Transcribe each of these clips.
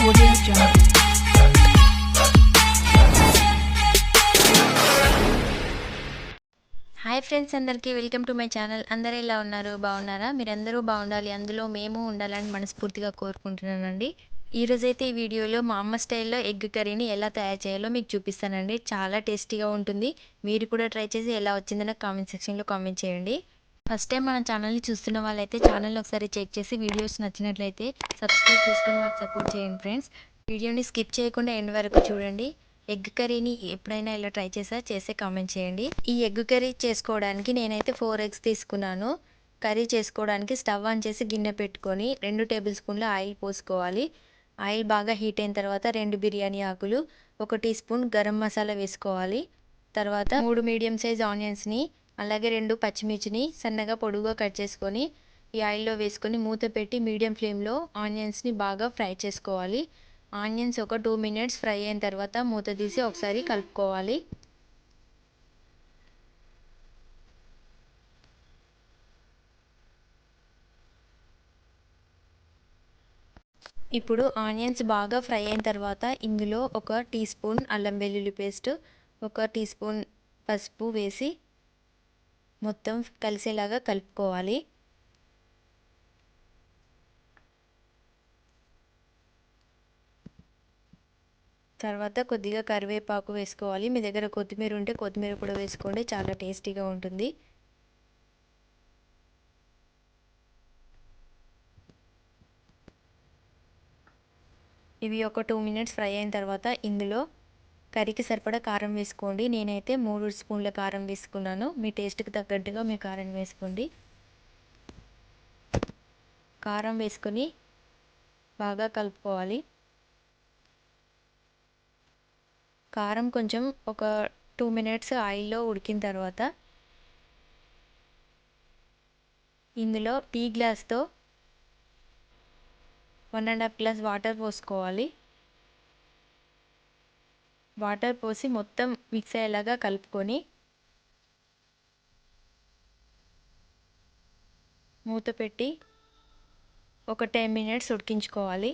Hi friends అందరికీ welcome to my channel అందరూ ఎలా ఉన్నారు? బాగున్నారా? మీరందరూ బాగుండాలి. అందులో మేము ఉండాలని మనస్ఫూర్తిగా కోరుకుంటున్నానండి. ఈరోజైతే ఈ వీడియోలో మా అమ్మ స్టైల్లో ఎగ్ కర్రీని ఎలా తయారు చేయాలో మీకు చూపిస్తానండి. చాలా టేస్టీగా ఉంటుంది. మీరు కూడా ట్రై చేసి ఎలా వచ్చిందో నాకు కామెంట్ సెక్షన్లో కామెంట్ చేయండి. ఫస్ట్ టైం మన ఛానల్ని చూస్తున్న వాళ్ళైతే ఛానల్ ఒకసారి చెక్ చేసి వీడియోస్ నచ్చినట్లయితే సబ్స్క్రైబ్ చేసుకుని మాకు సపోర్ట్ చేయండి ఫ్రెండ్స్. వీడియోని స్కిప్ చేయకుండా ఎండ్ వరకు చూడండి. ఎగ్ కర్రీని ఎప్పుడైనా ఇలా ట్రై చేసా? చేసే కామెంట్ చేయండి. ఈ ఎగ్ కర్రీ చేసుకోవడానికి నేనైతే ఫోర్ ఎగ్స్ తీసుకున్నాను. కర్రీ చేసుకోవడానికి స్టవ్ ఆన్ చేసి గిన్నె పెట్టుకొని రెండు టేబుల్ స్పూన్ల ఆయిల్ పోసుకోవాలి. ఆయిల్ బాగా హీట్ అయిన తర్వాత రెండు బిర్యానీ ఆకులు ఒక టీ స్పూన్ గరం మసాలా వేసుకోవాలి. తర్వాత మూడు మీడియం సైజ్ ఆనియన్స్ని అలాగే రెండు పచ్చిమిర్చిని సన్నగా పొడుగుగా కట్ చేసుకొని ఈ ఆయిల్లో వేసుకొని మూత పెట్టి మీడియం ఫ్లేమ్లో ఆనియన్స్ని బాగా ఫ్రై చేసుకోవాలి. ఆనియన్స్ ఒక టూ మినిట్స్ ఫ్రై అయిన తర్వాత మూత తీసి ఒకసారి కలుపుకోవాలి. ఇప్పుడు ఆనియన్స్ బాగా ఫ్రై అయిన తర్వాత ఇందులో ఒక టీ స్పూన్ అల్లం వెల్లుల్లి పేస్ట్ ఒక టీ స్పూన్ పసుపు వేసి మొత్తం కలిసేలాగా కలుపుకోవాలి. తర్వాత కొద్దిగా కరివేపాకు వేసుకోవాలి. మీ దగ్గర కొత్తిమీర ఉంటే కొత్తిమీర కూడా వేసుకోండి. చాలా టేస్టీగా ఉంటుంది. ఇవి ఒక టూ మినిట్స్ ఫ్రై అయిన తర్వాత ఇందులో కర్రీకి సరిపడా కారం వేసుకోండి. నేనైతే మూడు స్పూన్ల కారం వేసుకున్నాను. మీ టేస్ట్కి తగ్గట్టుగా మీ కారం వేసుకోండి. కారం వేసుకొని బాగా కలుపుకోవాలి. కారం కొంచెం ఒక టూ మినిట్స్ ఆయిల్లో ఉడికిన తర్వాత ఇందులో టీ గ్లాస్తో one and half glass water పోసుకోవాలి. వాటర్ పోసి మొత్తం మిక్స్ అయ్యేలాగా కలుపుకొని మూత పెట్టి ఒక టెన్ మినిట్స్ ఉడికించుకోవాలి.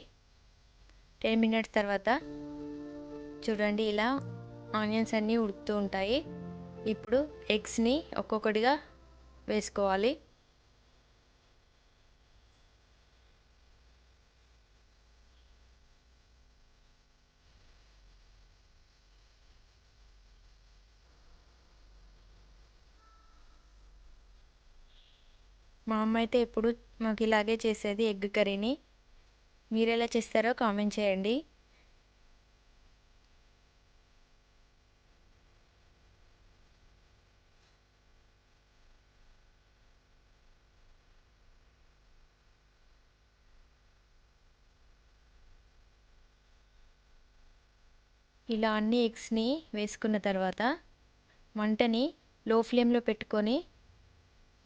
టెన్ మినిట్స్ తర్వాత చూడండి ఇలా ఆనియన్స్ అన్నీ ఉడుకుతూ ఉంటాయి. ఇప్పుడు ఎగ్స్ని ఒక్కొక్కటిగా వేసుకోవాలి. మా అమ్మ అయితే ఎప్పుడు మాకు ఇలాగే చేసేది ఎగ్ కర్రీని. మీరు ఎలా చేస్తారో కామెంట్ చేయండి. ఇలా అన్ని ఎగ్స్ని వేసుకున్న తర్వాత మంటని లో ఫ్లేమ్లో పెట్టుకొని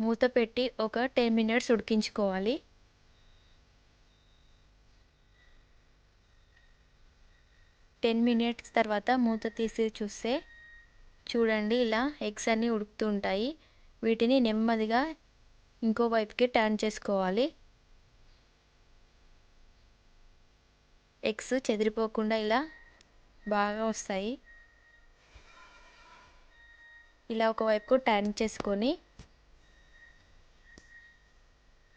మూత పెట్టి ఒక టెన్ మినిట్స్ ఉడికించుకోవాలి. టెన్ మినిట్స్ తర్వాత మూత తీసి చూస్తే చూడండి ఇలా ఎగ్స్ అన్నీ ఉడుకుతూ ఉంటాయి. వీటిని నెమ్మదిగా ఇంకో వైపుకి టర్న్ చేసుకోవాలి. ఎగ్స్ చెదిరిపోకుండా ఇలా బాగా వస్తాయి. ఇలా ఒకవైపుకు టర్న్ చేసుకొని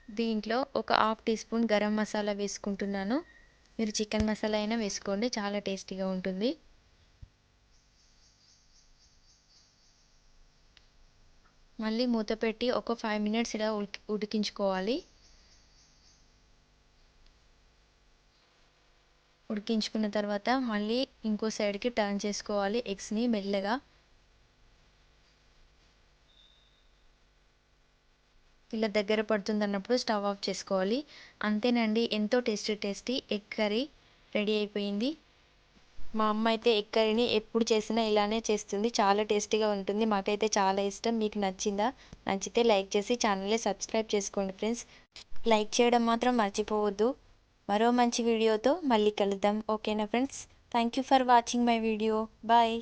దీంట్లో ఒక half teaspoon garam masala వేసుకుంటున్నాను. మీరు చికెన్ మసాలా అయినా వేసుకోండి చాలా టేస్టీగా ఉంటుంది. మళ్ళీ మూత పెట్టి ఒక ఫైవ్ మినిట్స్ ఇలా ఉడికి ఉడికించుకోవాలి. ఉడికించుకున్న తర్వాత మళ్ళీ ఇంకో సైడ్కి టర్న్ చేసుకోవాలి ఎగ్స్ని మెల్లగా. ఇలా దగ్గర పడుతుంది అన్నప్పుడు స్టవ్ ఆఫ్ చేసుకోవాలి. అంతేనండి ఎంతో tasty tasty egg curry ready అయిపోయింది. మా అమ్మ అయితే ఎగ్ కర్రీని ఎప్పుడు చేసినా ఇలానే చేస్తుంది. చాలా టేస్టీగా ఉంటుంది. మాకైతే చాలా ఇష్టం. మీకు నచ్చిందా? నచ్చితే లైక్ చేసి ఛానల్ని సబ్స్క్రైబ్ చేసుకోండి ఫ్రెండ్స్. లైక్ చేయడం మాత్రం మర్చిపోవద్దు. మరో మంచి వీడియోతో మళ్ళీ కలుద్దాం. ఓకేనా friends? Thank you for watching my video. Bye.